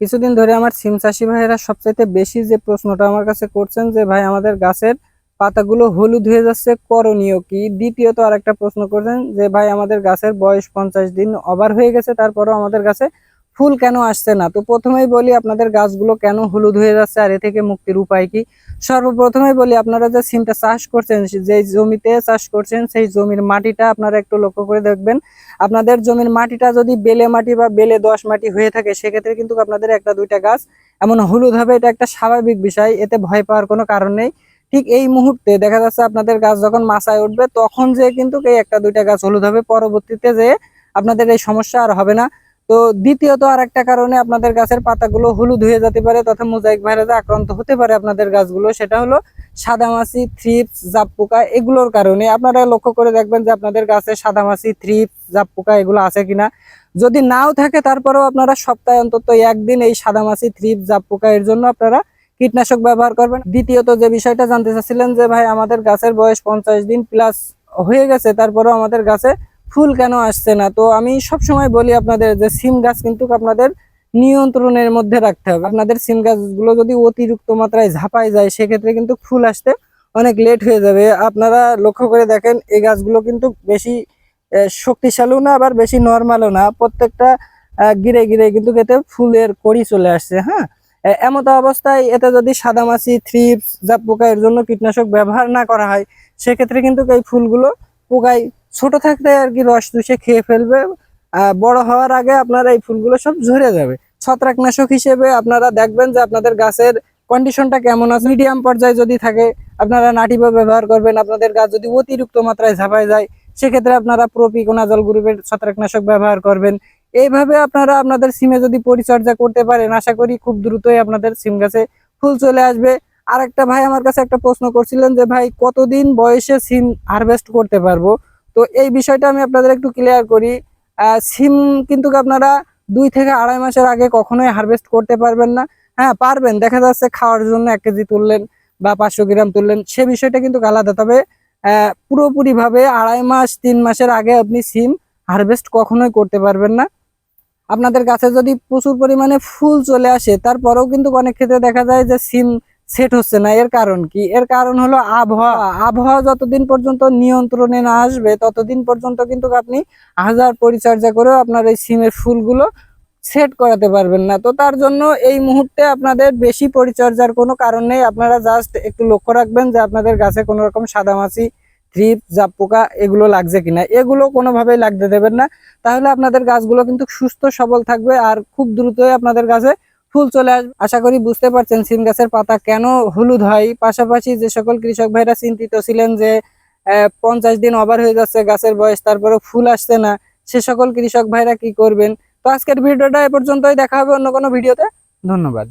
কিছুদিন ধরে আমার সিম চাষি ভাইয়েরা সবচাইতে বেশি যে প্রশ্নটা আমার কাছে করছেন যে, ভাই, আমাদের গাছের পাতাগুলো হলুদ হয়ে যাচ্ছে, করণীয় কি? দ্বিতীয়ত আর একটা প্রশ্ন করছেন যে, ভাই, আমাদের গাছের বয়স পঞ্চাশ দিন ওভার হয়ে গেছে, তারপরও আমাদের গাছে ফুল কেন আসছে না? তো প্রথমেই বলি আপনাদের গাছগুলো কেন হলুদ হয়ে যাচ্ছে আর এ থেকে মুক্তির উপায় কি? সর্বপ্রথমে বলি আপনারা যে সিমটা চাষ করছেন যে জমিতে চাষ করছেন, সেই জমির মাটিটা আপনারা একটু লক্ষ্য করে দেখবেন। আপনাদের জমির মাটিটা যদি বেলে মাটি বা বেলে দশ মাটি হয়ে থাকে, সেক্ষেত্রে কিন্তু আপনাদের একটা দুইটা গাছ, এমন হলুদ হবে, এটা একটা স্বাভাবিক বিষয়, এতে ভয় পাওয়ার কোনো কারণ নেই। ঠিক এই মুহূর্তে দেখা যাচ্ছে আপনাদের গাছ যখন মাচায় উঠবে, তখন যে কিন্তু এই একটা দুইটা গাছ হলুদ হবে, পরবর্তীতে যে আপনাদের এই সমস্যা আর হবে না। তো দ্বিতীয়ত আর একটা কারণে আপনাদের গাছের পাতাগুলো হলুদ হয়ে যেতে পারে তথা মোজাইক ভাইরাসে আক্রান্ত হতে পারে আপনাদের গাছগুলো, সেটা হলো সাদামাছি, থ্রিপস জাপ পোকা এগুলোর কারণে। আপনারা লক্ষ্য করে দেখবেন যে আপনাদের গাছে সাদামাছি, থ্রিপস জাপ পোকা এগুলো আছে কিনা। যদি নাও থাকে তারপরেও আপনারা সপ্তাহে অন্তত একদিন এই সাদামাছি, থ্রিপস জাপ পোকা এর জন্য আপনারা কীটনাশক ব্যবহার করবেন। দ্বিতীয়ত যে বিষয়টা জানতে চাচ্ছিলেন যে ভাই, আমাদের গাছের বয়স পঞ্চাশ দিন প্লাস হয়ে গেছে, তারপরেও আমাদের গাছে ফুল কেন আসছে না? তো আমি সব সময় বলি আপনাদের যে সিম গাছ কিন্তু আপনাদের নিয়ন্ত্রণের মধ্যে রাখতে হবে। আপনাদের সিম গাছগুলো যদি অতিরিক্ত মাত্রায় ঝাঁপায় যায়, সেক্ষেত্রে কিন্তু ফুল আসতে অনেক লেট হয়ে যাবে। আপনারা লক্ষ্য করে দেখেন, এই গাছগুলো কিন্তু বেশি শক্তিশালীও না, আবার বেশি নর্মালও না। প্রত্যেকটা গিরে গিরে কিন্তু এতে ফুলের কড়ি চলে আসছে হ্যাঁ? এমত অবস্থায় এতে যদি সাদামাছি থ্রিপস জাপ পোকা এর জন্য কীটনাশক ব্যবহার না করা হয়, সেক্ষেত্রে কিন্তু এই ফুলগুলো পোকায় ছোট থাকতে আর কি রস চুষে খেয়ে ফেলবে বড় হওয়ার আগে আপনার এই ফুলগুলো সব ঝরে যাবে। ছত্রাকনাশক হিসেবে আপনারা দেখবেন যে আপনাদের গাছের কন্ডিশনটা কেমন আছে। মিডিয়াম পর্যায়ে যদি থাকে, আপনারা নাটিবা ব্যবহার করবেন। আপনাদের গাছ যদি অতিরিক্ত মাত্রায় ঝাঁপায় যায়, সেক্ষেত্রে আপনারা প্রোপিকোনাজল গ্রুপের ছত্রাকনাশক ব্যবহার করবেন। এইভাবে আপনারা আপনাদের সিমে যদি পরিচর্যা করতে পারেন, আশা করি খুব দ্রুতই আপনাদের সিম গাছে ফুল চলে আসবে। আর একটা ভাই আমার কাছে একটা প্রশ্ন করছিলেন যে, ভাই, কতদিন বয়সে সিম হারভেস্ট করতে পারব? তো এই বিষয়টা আমি আপনাদের একটু ক্লিয়ার করি। সিম কিন্তু আপনারা দুই থেকে আড়াই মাসের আগে কখনোই হারভেস্ট করতে পারবেন না। হ্যাঁ পারবেন, দেখা যাচ্ছে খাওয়ার জন্য এক কেজি তুললেন বা পাঁচশো গ্রাম তুললেন, সে বিষয়টা কিন্তু আলাদা। তবে পুরোপুরিভাবে আড়াই মাস, তিন মাসের আগে আপনি সিম হারভেস্ট কখনোই করতে পারবেন না। আপনাদের গাছে যদি প্রচুর পরিমাণে ফুল চলে আসে, তারপরেও কিন্তু অনেক ক্ষেত্রে দেখা যায় যে সিম সেট হচ্ছে না। এর কারণ কি? এর কারণ হলো আবহাওয়া। আবহাওয়া যতদিন পর্যন্ত নিয়ন্ত্রণে না আসবে, ততদিন পর্যন্ত কিন্তু আপনি হাজার পরিচর্যা করেও আপনার এই সিমের ফুলগুলো সেট করাতে পারবেন না। তো তার জন্য এই মুহূর্তে আপনাদের বেশি পরিচর্যার কোনো কারণ নেই। আপনারা জাস্ট একটু লক্ষ্য রাখবেন যে আপনাদের গাছে কোনো রকম সাদামাছি, থ্রিপ জাপ পোকা এগুলো লাগছে কিনা। এগুলো কোনোভাবেই লাগতে দেবেন না। তাহলে আপনাদের গাছগুলো কিন্তু সুস্থ সবল থাকবে আর খুব দ্রুতই আপনাদের গাছে ফুল চলে আসবে আশা করি বুঝতে পারছেন সিম গাছের পাতা কেন হলুদ হয়। পাশাপাশি যে সকল কৃষক ভাইরা চিন্তিত ছিলেন যে পঞ্চাশ দিন ওভার হয়ে যাচ্ছে গাছের বয়স তারপরে ফুল আসছে না, সে সকল কৃষক ভাইরা কি করবেন? তো আজকের ভিডিওটা এ পর্যন্তই, দেখা হবে অন্য কোনো ভিডিওতে। ধন্যবাদ।